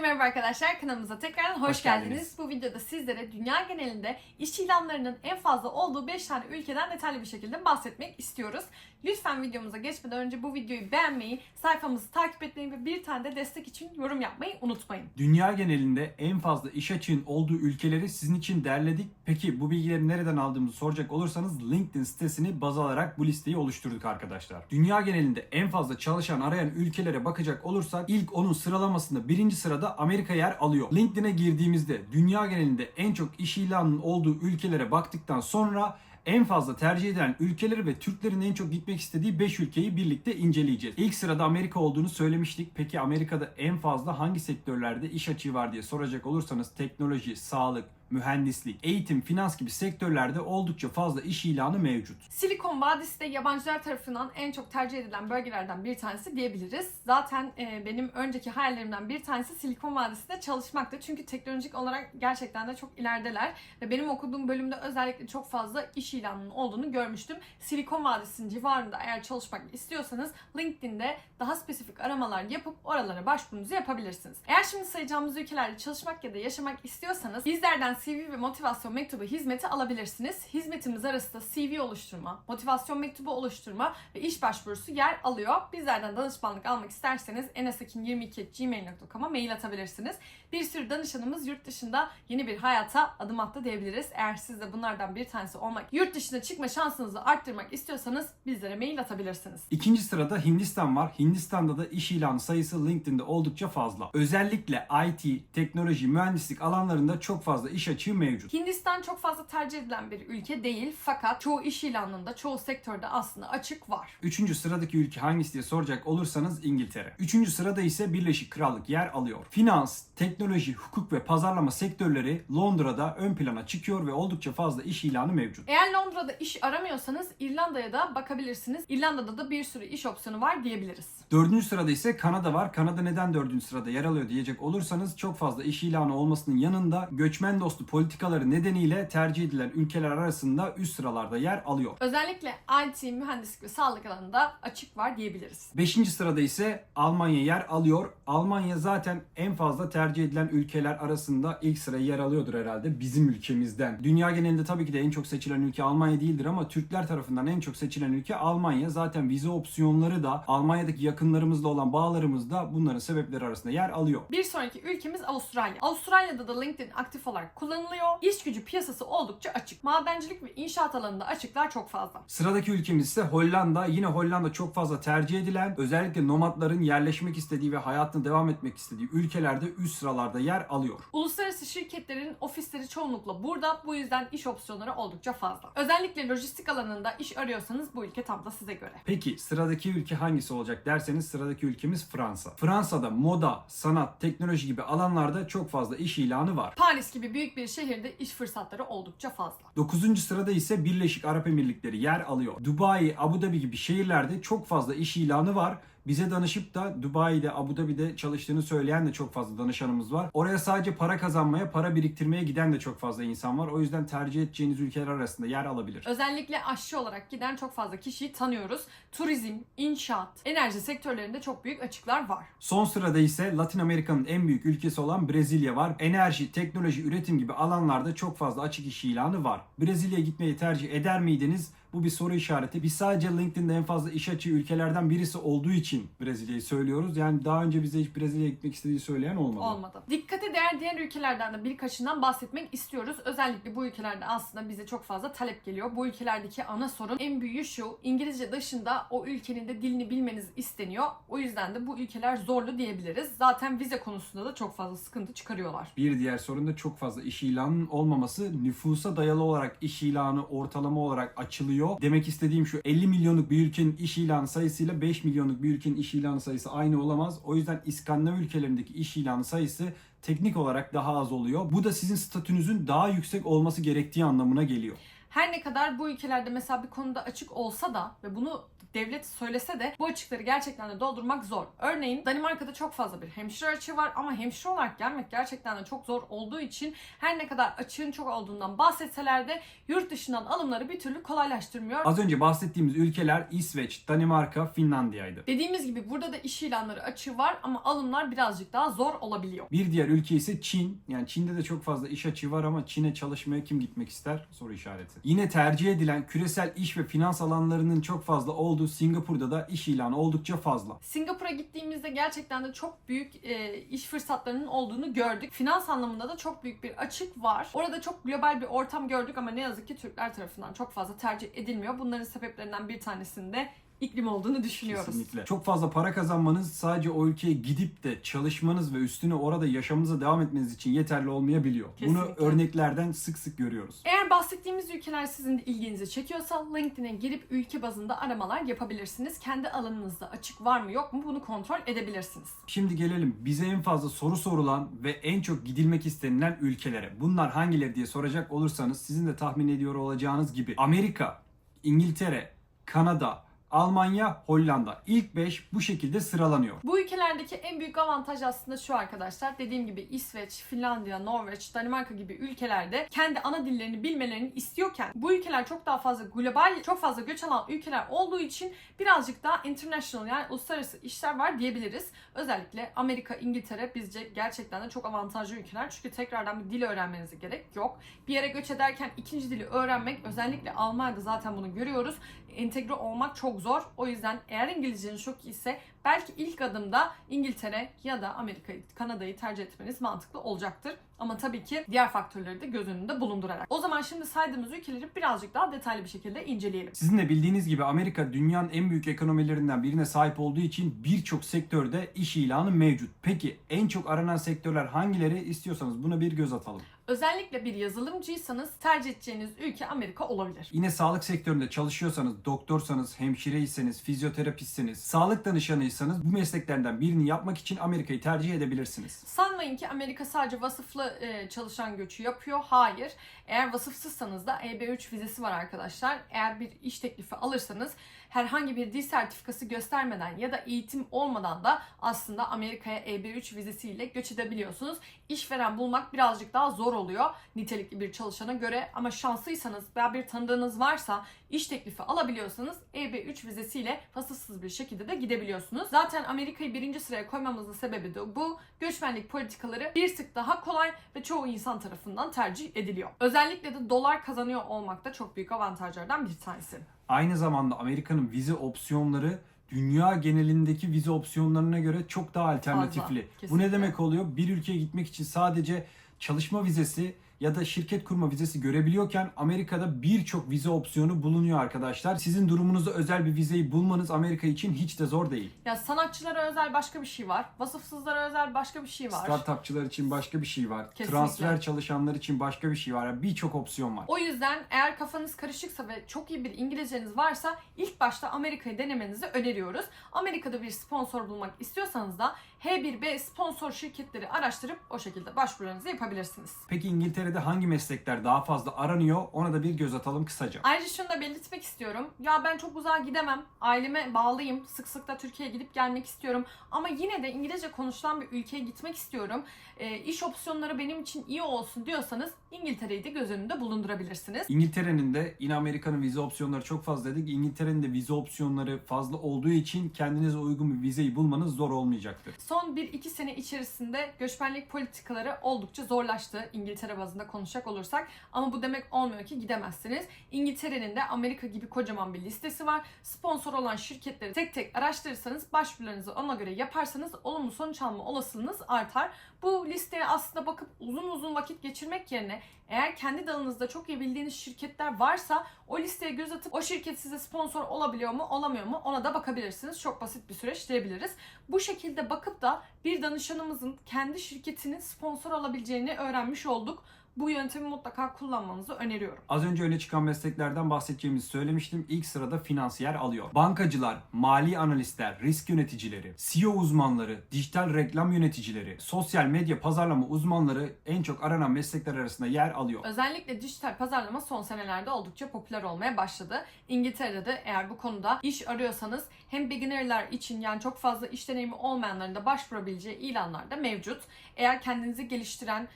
merhaba arkadaşlar. Kanalımıza tekrar hoş, Hoş geldiniz. geldiniz. Bu videoda sizlere dünya genelinde iş ilanlarının en fazla olduğu 5 tane ülkeden detaylı bir şekilde bahsetmek istiyoruz. Lütfen videomuza geçmeden önce bu videoyu beğenmeyi, sayfamızı takip etmeyi ve bir tane de destek için yorum yapmayı unutmayın. Dünya genelinde en fazla iş açığın olduğu ülkeleri sizin için derledik. Peki bu bilgileri nereden aldığımızı soracak olursanız LinkedIn sitesini baz alarak bu listeyi oluşturduk arkadaşlar. Dünya genelinde en fazla çalışan arayan ülkelere bakacak olursak ilk onun sıralamasında birinci sırada Amerika yer alıyor. LinkedIn'e girdiğimizde dünya genelinde en çok iş ilanının olduğu ülkelere baktıktan sonra en fazla tercih edilen ülkeleri ve Türklerin en çok gitmek istediği 5 ülkeyi birlikte inceleyeceğiz. İlk sırada Amerika olduğunu söylemiştik. Peki Amerika'da en fazla hangi sektörlerde iş açığı var diye soracak olursanız teknoloji, sağlık, mühendislik, eğitim, finans gibi sektörlerde oldukça fazla iş ilanı mevcut. Silikon Vadisi de yabancılar tarafından en çok tercih edilen bölgelerden bir tanesi diyebiliriz. Zaten e, benim önceki hayallerimden bir tanesi Silikon Vadisi'nde çalışmaktı. Çünkü teknolojik olarak gerçekten de çok ilerideler. Ve benim okuduğum bölümde özellikle çok fazla iş ilanının olduğunu görmüştüm. Silikon Vadisi'nin civarında eğer çalışmak istiyorsanız LinkedIn'de daha spesifik aramalar yapıp oralara başvurunuzu yapabilirsiniz. Eğer şimdi sayacağımız ülkelerde çalışmak ya da yaşamak istiyorsanız bizlerden CV ve motivasyon mektubu hizmeti alabilirsiniz. Hizmetimiz arasında CV oluşturma, motivasyon mektubu oluşturma ve iş başvurusu yer alıyor. Bizlerden danışmanlık almak isterseniz enesakin22.gmail.com'a mail atabilirsiniz. Bir sürü danışanımız yurt dışında yeni bir hayata adım attı diyebiliriz. Eğer siz de bunlardan bir tanesi olmak, yurt dışına çıkma şansınızı arttırmak istiyorsanız bizlere mail atabilirsiniz. İkinci sırada Hindistan var. Hindistan'da da iş ilanı sayısı LinkedIn'de oldukça fazla. Özellikle IT, teknoloji, mühendislik alanlarında çok fazla iş açığı mevcut. Hindistan çok fazla tercih edilen bir ülke değil fakat çoğu iş ilanında, çoğu sektörde aslında açık var. Üçüncü sıradaki ülke hangisi diye soracak olursanız İngiltere. Üçüncü sırada ise Birleşik Krallık yer alıyor. Finans, teknoloji, hukuk ve pazarlama sektörleri Londra'da ön plana çıkıyor ve oldukça fazla iş ilanı mevcut. Eğer Londra'da iş aramıyorsanız İrlanda'ya da bakabilirsiniz. İrlanda'da da bir sürü iş opsiyonu var diyebiliriz. Dördüncü sırada ise Kanada var. Kanada neden dördüncü sırada yer alıyor diyecek olursanız çok fazla iş ilanı olmasının yanında göçmen dostu politikaları nedeniyle tercih edilen ülkeler arasında üst sıralarda yer alıyor. Özellikle IT, mühendislik ve sağlık alanında açık var diyebiliriz. Beşinci sırada ise Almanya yer alıyor. Almanya zaten en fazla tercih edilen ülkeler arasında ilk sıraya yer alıyordur herhalde bizim ülkemizden. Dünya genelinde tabii ki de en çok seçilen ülke Almanya değildir ama Türkler tarafından en çok seçilen ülke Almanya. Zaten vize opsiyonları da Almanya'daki yakınlarımızla olan bağlarımız da bunların sebepleri arasında yer alıyor. Bir sonraki ülkemiz Avustralya. Avustralya'da da LinkedIn aktif olarak kullanılıyor. İş gücü piyasası oldukça açık. Madencilik ve inşaat alanında açıklar çok fazla. Sıradaki ülkemiz ise Hollanda. Yine Hollanda çok fazla tercih edilen, özellikle nomadların yerleşmek istediği ve hayatını devam etmek istediği ülkelerde üst sıralarda yer alıyor. Uluslararası şirketlerin ofisleri çoğunlukla burada. Bu yüzden iş opsiyonları oldukça fazla. Özellikle lojistik alanında iş arıyorsanız bu ülke tam da size göre. Peki sıradaki ülke hangisi olacak derseniz sıradaki ülkemiz Fransa. Fransa'da moda, sanat, teknoloji gibi alanlarda çok fazla iş ilanı var. Paris gibi büyük bir şehirde iş fırsatları oldukça fazla. 9. sırada ise Birleşik Arap Emirlikleri yer alıyor. Dubai, Abu Dhabi gibi şehirlerde çok fazla iş ilanı var. Bize danışıp da Dubai'de, Abu Dhabi'de çalıştığını söyleyen de çok fazla danışanımız var. Oraya sadece para kazanmaya, para biriktirmeye giden de çok fazla insan var. O yüzden tercih edeceğiniz ülkeler arasında yer alabilir. Özellikle aşçı olarak giden çok fazla kişiyi tanıyoruz. Turizm, inşaat, enerji sektörlerinde çok büyük açıklar var. Son sırada ise Latin Amerika'nın en büyük ülkesi olan Brezilya var. Enerji, teknoloji, üretim gibi alanlarda çok fazla açık iş ilanı var. Brezilya'ya gitmeyi tercih eder miydiniz? Bu bir soru işareti. Biz sadece LinkedIn'de en fazla iş açığı ülkelerden birisi olduğu için Brezilya'yı söylüyoruz. Yani daha önce bize hiç Brezilya'ya gitmek istediği söyleyen olmadı. Olmadı. Dikkate değer diğer ülkelerden de birkaçından bahsetmek istiyoruz. Özellikle bu ülkelerde aslında bize çok fazla talep geliyor. Bu ülkelerdeki ana sorun en büyüğü şu. İngilizce dışında o ülkenin de dilini bilmeniz isteniyor. O yüzden de bu ülkeler zorlu diyebiliriz. Zaten vize konusunda da çok fazla sıkıntı çıkarıyorlar. Bir diğer sorun da çok fazla iş ilanının olmaması. Nüfusa dayalı olarak iş ilanı ortalama olarak açılıyor. Demek istediğim şu 50 milyonluk bir ülkenin iş ilanı sayısıyla 5 milyonluk bir ülkenin iş ilanı sayısı aynı olamaz. O yüzden İskandinav ülkelerindeki iş ilanı sayısı teknik olarak daha az oluyor. Bu da sizin statünüzün daha yüksek olması gerektiği anlamına geliyor. Her ne kadar bu ülkelerde mesela bir konuda açık olsa da ve bunu devlet söylese de bu açıkları gerçekten de doldurmak zor. Örneğin Danimarka'da çok fazla bir hemşire açığı var ama hemşire olarak gelmek gerçekten de çok zor olduğu için her ne kadar açığın çok olduğundan bahsetseler de yurt dışından alımları bir türlü kolaylaştırmıyor. Az önce bahsettiğimiz ülkeler İsveç, Danimarka, Finlandiya'ydı. Dediğimiz gibi burada da iş ilanları açığı var ama alımlar birazcık daha zor olabiliyor. Bir diğer ülke ise Çin. Yani Çin'de de çok fazla iş açığı var ama Çin'e çalışmaya kim gitmek ister? Soru işareti. Yine tercih edilen küresel iş ve finans alanlarının çok fazla olduğu Singapur'da da iş ilanı oldukça fazla. Singapur'a gittiğimizde gerçekten de çok büyük e, iş fırsatlarının olduğunu gördük. Finans anlamında da çok büyük bir açık var. Orada çok global bir ortam gördük ama ne yazık ki Türkler tarafından çok fazla tercih edilmiyor. Bunların sebeplerinden bir tanesinin de iklim olduğunu düşünüyoruz. Kesinlikle. Çok fazla para kazanmanız sadece o ülkeye gidip de çalışmanız ve üstüne orada yaşamınıza devam etmeniz için yeterli olmayabiliyor. Bunu Kesinlikle. örneklerden sık sık görüyoruz. Eğer bahsettiğimiz ülkeler sizin de ilginizi çekiyorsa LinkedIn'e girip ülke bazında aramalar yapabilirsiniz. Kendi alanınızda açık var mı yok mu bunu kontrol edebilirsiniz. Şimdi gelelim bize en fazla soru sorulan ve en çok gidilmek istenilen ülkelere. Bunlar hangileri diye soracak olursanız sizin de tahmin ediyor olacağınız gibi Amerika, İngiltere, Kanada, Almanya, Hollanda. İlk 5 bu şekilde sıralanıyor. Bu ülkelerdeki en büyük avantaj aslında şu arkadaşlar. Dediğim gibi İsveç, Finlandiya, Norveç, Danimarka gibi ülkelerde kendi ana dillerini bilmelerini istiyorken bu ülkeler çok daha fazla global, çok fazla göç alan ülkeler olduğu için birazcık daha international yani uluslararası işler var diyebiliriz. Özellikle Amerika, İngiltere bizce gerçekten de çok avantajlı ülkeler. Çünkü tekrardan bir dil öğrenmenize gerek yok. Bir yere göç ederken ikinci dili öğrenmek özellikle Almanya'da zaten bunu görüyoruz. Entegre olmak çok zor. O yüzden eğer İngilizceniz çok iyiyse belki ilk adımda İngiltere ya da Amerika'yı, Kanada'yı tercih etmeniz mantıklı olacaktır. Ama tabii ki diğer faktörleri de göz önünde bulundurarak. O zaman şimdi saydığımız ülkeleri birazcık daha detaylı bir şekilde inceleyelim. Sizin de bildiğiniz gibi Amerika dünyanın en büyük ekonomilerinden birine sahip olduğu için birçok sektörde iş ilanı mevcut. Peki en çok aranan sektörler hangileri istiyorsanız buna bir göz atalım. Özellikle bir yazılımcıysanız tercih edeceğiniz ülke Amerika olabilir. Yine sağlık sektöründe çalışıyorsanız, doktorsanız, hemşireyseniz, fizyoterapistseniz, sağlık danışanıysanız bu mesleklerden birini yapmak için Amerika'yı tercih edebilirsiniz. Sanmayın ki Amerika sadece vasıflı e, çalışan göçü yapıyor. Hayır. Eğer vasıfsızsanız da EB3 vizesi var arkadaşlar. Eğer bir iş teklifi alırsanız herhangi bir dil sertifikası göstermeden ya da eğitim olmadan da aslında Amerika'ya EB3 vizesiyle göç edebiliyorsunuz. İşveren bulmak birazcık daha zor oluyor nitelikli bir çalışana göre ama şanslıysanız veya bir tanıdığınız varsa iş teklifi alabiliyorsanız EB3 vizesiyle vasıfsız bir şekilde de gidebiliyorsunuz. Zaten Amerika'yı birinci sıraya koymamızın sebebi de bu. Göçmenlik politikaları bir tık daha kolay ve çoğu insan tarafından tercih ediliyor. Özellikle de dolar kazanıyor olmak da çok büyük avantajlardan bir tanesi. Aynı zamanda Amerika'nın vize opsiyonları dünya genelindeki vize opsiyonlarına göre çok daha alternatifli. Bu kesinlikle. ne demek oluyor? Bir ülkeye gitmek için sadece çalışma vizesi ya da şirket kurma vizesi görebiliyorken Amerika'da birçok vize opsiyonu bulunuyor arkadaşlar. Sizin durumunuza özel bir vizeyi bulmanız Amerika için hiç de zor değil. Ya sanatçılara özel başka bir şey var. Vasıfsızlara özel başka bir şey var. Startupçılar için başka bir şey var. Kesinlikle. Transfer çalışanlar için başka bir şey var. Yani Birçok opsiyon var. O yüzden eğer kafanız karışıksa ve çok iyi bir İngilizceniz varsa ilk başta Amerika'yı denemenizi öneriyoruz. Amerika'da bir sponsor bulmak istiyorsanız da H1B sponsor şirketleri araştırıp o şekilde başvurularınızı yapabilirsiniz. Peki İngiltere'de hangi meslekler daha fazla aranıyor? Ona da bir göz atalım kısaca. Ayrıca şunu da belirtmek istiyorum. Ya ben çok uzağa gidemem. Aileme bağlıyım. Sık sık da Türkiye'ye gidip gelmek istiyorum. Ama yine de İngilizce konuşulan bir ülkeye gitmek istiyorum. E, iş opsiyonları benim için iyi olsun diyorsanız İngiltere'yi de göz önünde bulundurabilirsiniz. İngiltere'nin de yine Amerika'nın vize opsiyonları çok fazla dedik. İngiltere'nin de vize opsiyonları fazla olduğu için kendinize uygun bir vizeyi bulmanız zor olmayacaktır. Son 1-2 sene içerisinde göçmenlik politikaları oldukça zorlaştı İngiltere bazında konuşacak olursak. Ama bu demek olmuyor ki gidemezsiniz. İngiltere'nin de Amerika gibi kocaman bir listesi var. Sponsor olan şirketleri tek tek araştırırsanız, başvurularınızı ona göre yaparsanız olumlu sonuç alma olasılığınız artar. Bu listeye aslında bakıp uzun uzun vakit geçirmek yerine eğer kendi dalınızda çok iyi bildiğiniz şirketler varsa o listeye göz atıp o şirket size sponsor olabiliyor mu olamıyor mu ona da bakabilirsiniz. Çok basit bir süreç diyebiliriz. Bu şekilde bakıp da bir danışanımızın kendi şirketinin sponsor olabileceğini öğrenmiş olduk. Bu yöntemi mutlaka kullanmanızı öneriyorum. Az önce öne çıkan mesleklerden bahsedeceğimizi söylemiştim. İlk sırada finansiyer alıyor. Bankacılar, mali analistler, risk yöneticileri, SEO uzmanları, dijital reklam yöneticileri, sosyal medya pazarlama uzmanları en çok aranan meslekler arasında yer alıyor. Özellikle dijital pazarlama son senelerde oldukça popüler olmaya başladı. İngiltere'de de eğer bu konuda iş arıyorsanız hem beginnerlar için yani çok fazla iş deneyimi olmayanların da başvurabileceği ilanlar da mevcut. Eğer kendinizi geliştiren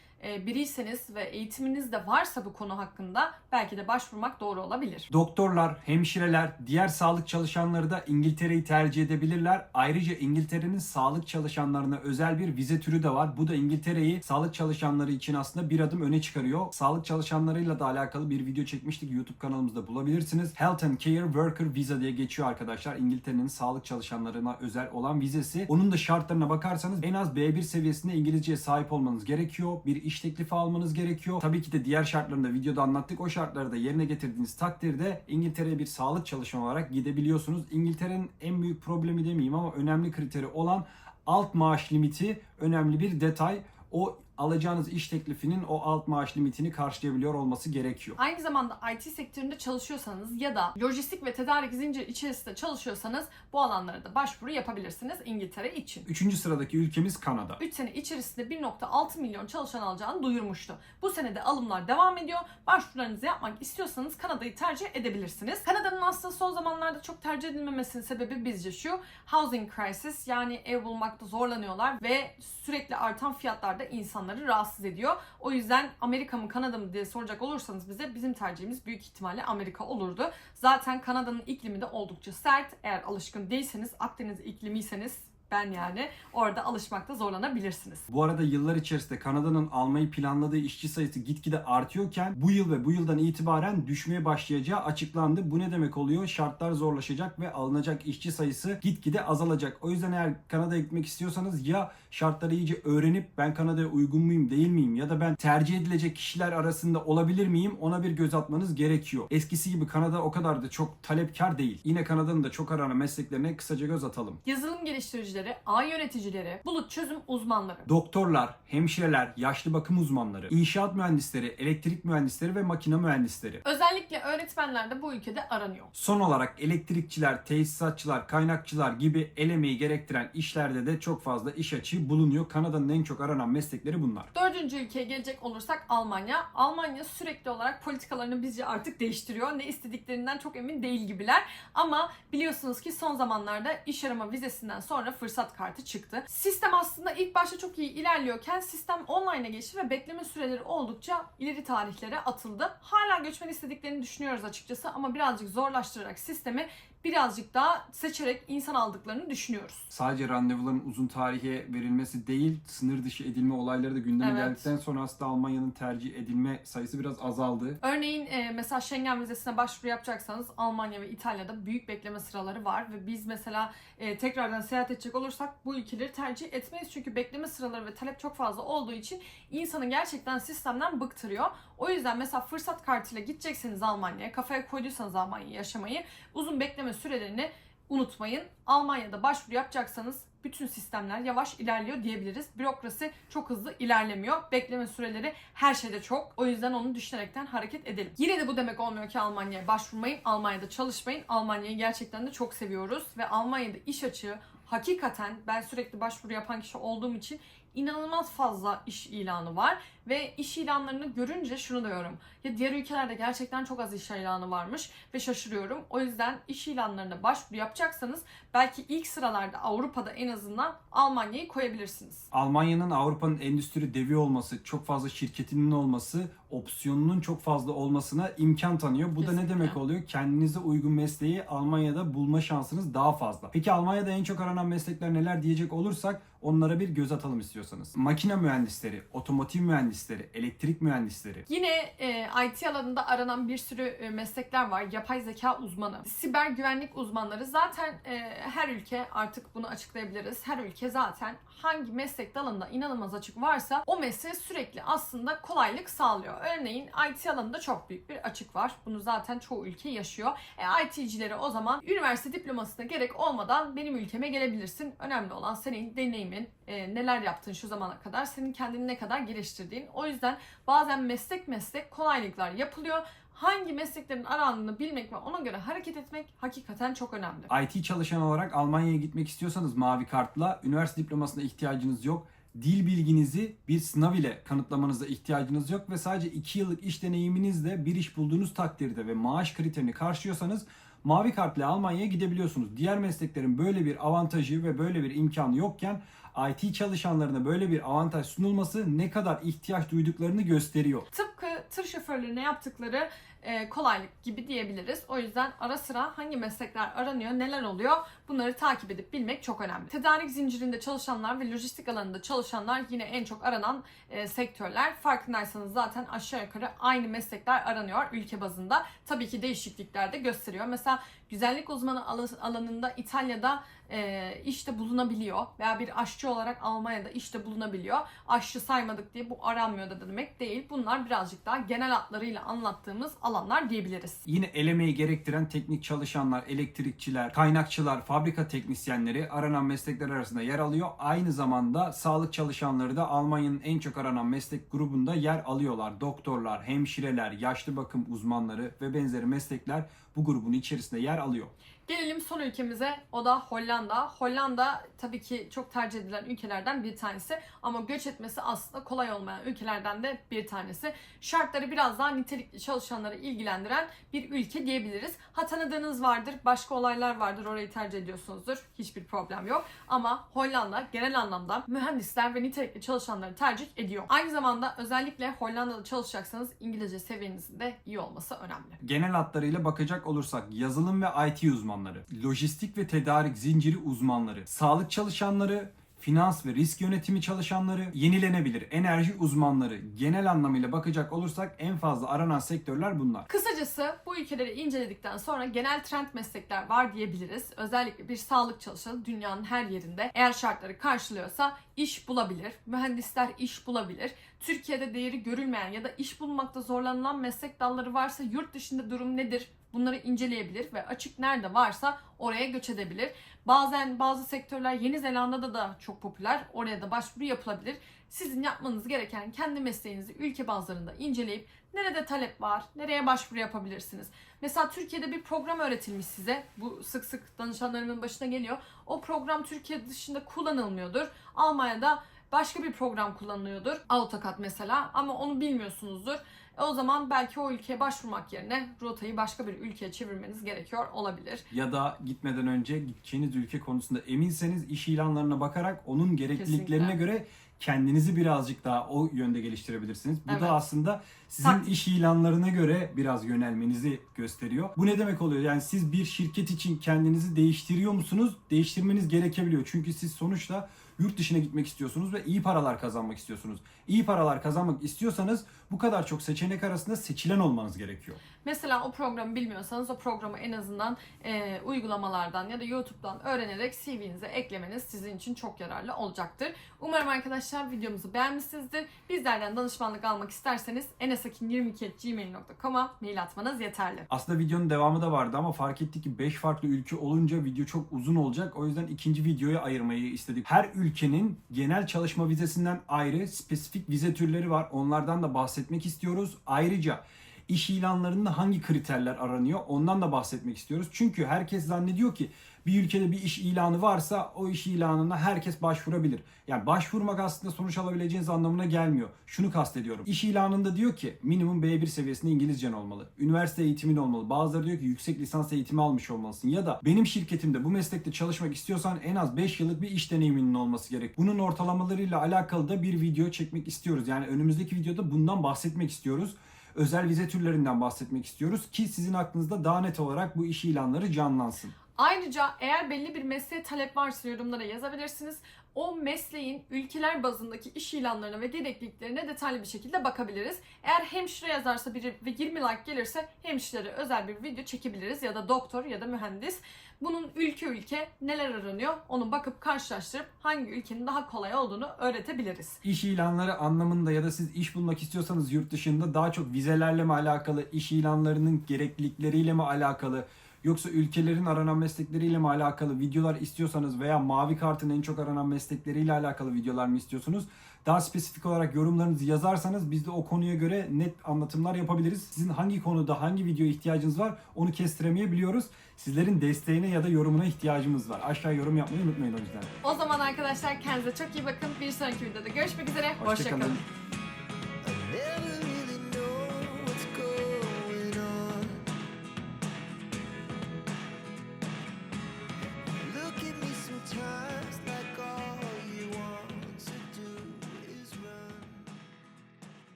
biriyseniz ve eğitiminiz de varsa bu konu hakkında belki de başvurmak doğru olabilir. Doktorlar, hemşireler, diğer sağlık çalışanları da İngiltere'yi tercih edebilirler. Ayrıca İngiltere'nin sağlık çalışanlarına özel bir vize türü de var. Bu da İngiltere'yi sağlık çalışanları için aslında bir adım öne çıkarıyor. Sağlık çalışanlarıyla da alakalı bir video çekmiştik. YouTube kanalımızda bulabilirsiniz. Health and Care Worker Visa diye geçiyor arkadaşlar. İngiltere'nin sağlık çalışanlarına özel olan vizesi. Onun da şartlarına bakarsanız en az B1 seviyesinde İngilizceye sahip olmanız gerekiyor. Bir iş teklifi almanız gerekiyor. Tabii ki de diğer şartlarını da videoda anlattık. O şartları da yerine getirdiğiniz takdirde İngiltere'ye bir sağlık çalışanı olarak gidebiliyorsunuz. İngiltere'nin en büyük problemi demeyeyim ama önemli kriteri olan alt maaş limiti önemli bir detay. O alacağınız iş teklifinin o alt maaş limitini karşılayabiliyor olması gerekiyor. Aynı zamanda IT sektöründe çalışıyorsanız ya da lojistik ve tedarik zinciri içerisinde çalışıyorsanız bu alanlara da başvuru yapabilirsiniz İngiltere için. Üçüncü sıradaki ülkemiz Kanada. 3 sene içerisinde 1.6 milyon çalışan alacağını duyurmuştu. Bu sene de alımlar devam ediyor. Başvurularınızı yapmak istiyorsanız Kanada'yı tercih edebilirsiniz. Kanada'nın aslında son zamanlarda çok tercih edilmemesinin sebebi bizce şu. Housing crisis yani ev bulmakta zorlanıyorlar ve sürekli artan fiyatlar da insanları rahatsız ediyor. O yüzden Amerika mı Kanada mı diye soracak olursanız bize bizim tercihimiz büyük ihtimalle Amerika olurdu. Zaten Kanada'nın iklimi de oldukça sert. Eğer alışkın değilseniz Akdeniz iklimiyseniz ben yani orada alışmakta zorlanabilirsiniz. Bu arada yıllar içerisinde Kanada'nın almayı planladığı işçi sayısı gitgide artıyorken bu yıl ve bu yıldan itibaren düşmeye başlayacağı açıklandı. Bu ne demek oluyor? Şartlar zorlaşacak ve alınacak işçi sayısı gitgide azalacak. O yüzden eğer Kanada'ya gitmek istiyorsanız ya şartları iyice öğrenip ben Kanada'ya uygun muyum değil miyim ya da ben tercih edilecek kişiler arasında olabilir miyim ona bir göz atmanız gerekiyor. Eskisi gibi Kanada o kadar da çok talepkar değil. Yine Kanada'nın da çok aranan mesleklerine kısaca göz atalım. Yazılım geliştiricileri, ağ yöneticileri, bulut çözüm uzmanları. Doktorlar, hemşireler, yaşlı bakım uzmanları, inşaat mühendisleri, elektrik mühendisleri ve makine mühendisleri. Özellikle öğretmenler de bu ülkede aranıyor. Son olarak elektrikçiler, tesisatçılar, kaynakçılar gibi el emeği gerektiren işlerde de çok fazla iş açığı bulunuyor. Kanada'nın en çok aranan meslekleri bunlar. Dördüncü ülkeye gelecek olursak Almanya. Almanya sürekli olarak politikalarını bizce artık değiştiriyor. Ne istediklerinden çok emin değil gibiler. Ama biliyorsunuz ki son zamanlarda iş arama vizesinden sonra fırsat kartı çıktı. Sistem aslında ilk başta çok iyi ilerliyorken sistem online'a geçti ve bekleme süreleri oldukça ileri tarihlere atıldı. Hala göçmen istediklerini düşünüyoruz açıkçası ama birazcık zorlaştırarak sistemi birazcık daha seçerek insan aldıklarını düşünüyoruz. Sadece randevuların uzun tarihe verilmesi değil, sınır dışı edilme olayları da gündeme Evet. geldikten sonra aslında Almanya'nın tercih edilme sayısı biraz azaldı. Örneğin e, mesela Schengen vizesine başvuru yapacaksanız Almanya ve İtalya'da büyük bekleme sıraları var ve biz mesela e, tekrardan seyahat edecek olursak bu ülkeleri tercih etmeyiz çünkü bekleme sıraları ve talep çok fazla olduğu için insanı gerçekten sistemden bıktırıyor. O yüzden mesela fırsat kartıyla gidecekseniz Almanya'ya, kafaya koyduysanız Almanya'ya yaşamayı uzun bekleme sürelerini unutmayın. Almanya'da başvuru yapacaksanız bütün sistemler yavaş ilerliyor diyebiliriz. Bürokrasi çok hızlı ilerlemiyor. Bekleme süreleri her şeyde çok. O yüzden onu düşünerekten hareket edelim. Yine de bu demek olmuyor ki Almanya'ya başvurmayın. Almanya'da çalışmayın. Almanya'yı gerçekten de çok seviyoruz. Ve Almanya'da iş açığı hakikaten ben sürekli başvuru yapan kişi olduğum için inanılmaz fazla iş ilanı var ve iş ilanlarını görünce şunu diyorum. Ya diğer ülkelerde gerçekten çok az iş ilanı varmış ve şaşırıyorum. O yüzden iş ilanlarına başvuru yapacaksanız belki ilk sıralarda Avrupa'da en azından Almanya'yı koyabilirsiniz. Almanya'nın Avrupa'nın endüstri devi olması, çok fazla şirketinin olması, opsiyonunun çok fazla olmasına imkan tanıyor. Bu da ne Kesinlikle. demek oluyor? Kendinize uygun mesleği Almanya'da bulma şansınız daha fazla. Peki Almanya'da en çok aranan meslekler neler diyecek olursak onlara bir göz atalım istiyorsanız. Makine mühendisleri, otomotiv mühendisleri, elektrik mühendisleri, Yine e, IT alanında aranan bir sürü e, meslekler var. Yapay zeka uzmanı, siber güvenlik uzmanları. Zaten e, her ülke artık bunu açıklayabiliriz. Her ülke zaten hangi meslek dalında inanılmaz açık varsa o mesleğe sürekli aslında kolaylık sağlıyor. Örneğin IT alanında çok büyük bir açık var. Bunu zaten çoğu ülke yaşıyor. E, IT'cileri o zaman üniversite diplomasına gerek olmadan benim ülkeme gelebilirsin. Önemli olan senin deneyim deneyimin, e, neler yaptın şu zamana kadar, senin kendini ne kadar geliştirdiğin. O yüzden bazen meslek meslek kolaylıklar yapılıyor. Hangi mesleklerin arandığını bilmek ve ona göre hareket etmek hakikaten çok önemli. IT çalışan olarak Almanya'ya gitmek istiyorsanız mavi kartla üniversite diplomasına ihtiyacınız yok. Dil bilginizi bir sınav ile kanıtlamanıza ihtiyacınız yok ve sadece 2 yıllık iş deneyiminizle bir iş bulduğunuz takdirde ve maaş kriterini karşılıyorsanız mavi kartla Almanya'ya gidebiliyorsunuz. Diğer mesleklerin böyle bir avantajı ve böyle bir imkanı yokken IT çalışanlarına böyle bir avantaj sunulması ne kadar ihtiyaç duyduklarını gösteriyor. Tıpkı tır şoförlerine yaptıkları e, kolaylık gibi diyebiliriz. O yüzden ara sıra hangi meslekler aranıyor, neler oluyor bunları takip edip bilmek çok önemli. Tedarik zincirinde çalışanlar ve lojistik alanında çalışanlar yine en çok aranan e, sektörler. Farkındaysanız zaten aşağı yukarı aynı meslekler aranıyor ülke bazında. Tabii ki değişiklikler de gösteriyor. Mesela güzellik uzmanı ala- alanında İtalya'da e, işte bulunabiliyor veya bir aşçı olarak Almanya'da işte bulunabiliyor. Aşçı saymadık diye bu aranmıyor da demek değil. Bunlar birazcık daha genel hatlarıyla anlattığımız alanlar diyebiliriz. Yine el gerektiren teknik çalışanlar, elektrikçiler, kaynakçılar, fabrika teknisyenleri aranan meslekler arasında yer alıyor. Aynı zamanda sağlık çalışanları da Almanya'nın en çok aranan meslek grubunda yer alıyorlar. Doktorlar, hemşireler, yaşlı bakım uzmanları ve benzeri meslekler bu grubun içerisinde yer alıyor. Gelelim son ülkemize. O da Hollanda. Hollanda tabii ki çok tercih edilen ülkelerden bir tanesi. Ama göç etmesi aslında kolay olmayan ülkelerden de bir tanesi. Şartları biraz daha nitelikli çalışanları ilgilendiren bir ülke diyebiliriz. Ha tanıdığınız vardır, başka olaylar vardır, orayı tercih ediyorsunuzdur. Hiçbir problem yok. Ama Hollanda genel anlamda mühendisler ve nitelikli çalışanları tercih ediyor. Aynı zamanda özellikle Hollanda'da çalışacaksanız İngilizce seviyenizin de iyi olması önemli. Genel hatlarıyla bakacak olursak yazılım ve IT uzmanları, lojistik ve tedarik zinciri uzmanları, sağlık çalışanları, finans ve risk yönetimi çalışanları, yenilenebilir enerji uzmanları genel anlamıyla bakacak olursak en fazla aranan sektörler bunlar. Kısacası bu ülkeleri inceledikten sonra genel trend meslekler var diyebiliriz. Özellikle bir sağlık çalışanı dünyanın her yerinde eğer şartları karşılıyorsa iş bulabilir. Mühendisler iş bulabilir. Türkiye'de değeri görülmeyen ya da iş bulmakta zorlanılan meslek dalları varsa yurt dışında durum nedir? Bunları inceleyebilir ve açık nerede varsa oraya göç edebilir. Bazen bazı sektörler Yeni Zelanda'da da çok popüler. Oraya da başvuru yapılabilir. Sizin yapmanız gereken kendi mesleğinizi ülke bazlarında inceleyip nerede talep var, nereye başvuru yapabilirsiniz. Mesela Türkiye'de bir program öğretilmiş size. Bu sık sık danışanlarımın başına geliyor. O program Türkiye dışında kullanılmıyordur. Almanya'da başka bir program kullanılıyordur. AutoCAD mesela ama onu bilmiyorsunuzdur. E o zaman belki o ülkeye başvurmak yerine rotayı başka bir ülkeye çevirmeniz gerekiyor olabilir. Ya da gitmeden önce gideceğiniz ülke konusunda eminseniz iş ilanlarına bakarak onun gerekliliklerine Kesinlikle. göre kendinizi birazcık daha o yönde geliştirebilrsiniz. Bu Evet. da aslında sizin Taktik. iş ilanlarına göre biraz yönelmenizi gösteriyor. Bu ne demek oluyor? Yani siz bir şirket için kendinizi değiştiriyor musunuz? Değiştirmeniz gerekebiliyor. Çünkü siz sonuçta yurt dışına gitmek istiyorsunuz ve iyi paralar kazanmak istiyorsunuz. İyi paralar kazanmak istiyorsanız bu kadar çok seçenek arasında seçilen olmanız gerekiyor. Mesela o programı bilmiyorsanız o programı en azından e, uygulamalardan ya da YouTube'dan öğrenerek CV'nize eklemeniz sizin için çok yararlı olacaktır. Umarım arkadaşlar videomuzu beğenmişsinizdir. Bizlerden danışmanlık almak isterseniz enesakin22.gmail.com'a mail atmanız yeterli. Aslında videonun devamı da vardı ama fark ettik ki 5 farklı ülke olunca video çok uzun olacak. O yüzden ikinci videoya ayırmayı istedik. Her ülkenin genel çalışma vizesinden ayrı spesifik vize türleri var. Onlardan da bahsetmek istiyoruz. Ayrıca iş ilanlarında hangi kriterler aranıyor ondan da bahsetmek istiyoruz. Çünkü herkes zannediyor ki bir ülkede bir iş ilanı varsa o iş ilanına herkes başvurabilir. Yani başvurmak aslında sonuç alabileceğiniz anlamına gelmiyor. Şunu kastediyorum. İş ilanında diyor ki minimum B1 seviyesinde İngilizcen olmalı. Üniversite eğitimin olmalı. Bazıları diyor ki yüksek lisans eğitimi almış olmalısın. Ya da benim şirketimde bu meslekte çalışmak istiyorsan en az 5 yıllık bir iş deneyiminin olması gerek. Bunun ortalamalarıyla alakalı da bir video çekmek istiyoruz. Yani önümüzdeki videoda bundan bahsetmek istiyoruz özel vize türlerinden bahsetmek istiyoruz ki sizin aklınızda daha net olarak bu iş ilanları canlansın. Ayrıca eğer belli bir mesleğe talep varsa yorumlara yazabilirsiniz. O mesleğin ülkeler bazındaki iş ilanlarına ve gerekliliklerine detaylı bir şekilde bakabiliriz. Eğer hemşire yazarsa biri ve 20 like gelirse hemşirelere özel bir video çekebiliriz ya da doktor ya da mühendis. Bunun ülke ülke neler aranıyor onu bakıp karşılaştırıp hangi ülkenin daha kolay olduğunu öğretebiliriz. İş ilanları anlamında ya da siz iş bulmak istiyorsanız yurt dışında daha çok vizelerle mi alakalı, iş ilanlarının gereklilikleriyle mi alakalı Yoksa ülkelerin aranan meslekleriyle mi alakalı videolar istiyorsanız veya mavi kartın en çok aranan meslekleriyle alakalı videolar mı istiyorsunuz? Daha spesifik olarak yorumlarınızı yazarsanız biz de o konuya göre net anlatımlar yapabiliriz. Sizin hangi konuda hangi videoya ihtiyacınız var onu kestiremeyebiliyoruz. Sizlerin desteğine ya da yorumuna ihtiyacımız var. Aşağı yorum yapmayı unutmayın o yüzden. O zaman arkadaşlar kendinize çok iyi bakın. Bir sonraki videoda görüşmek üzere. Hoşçakalın. Hoşçakalın.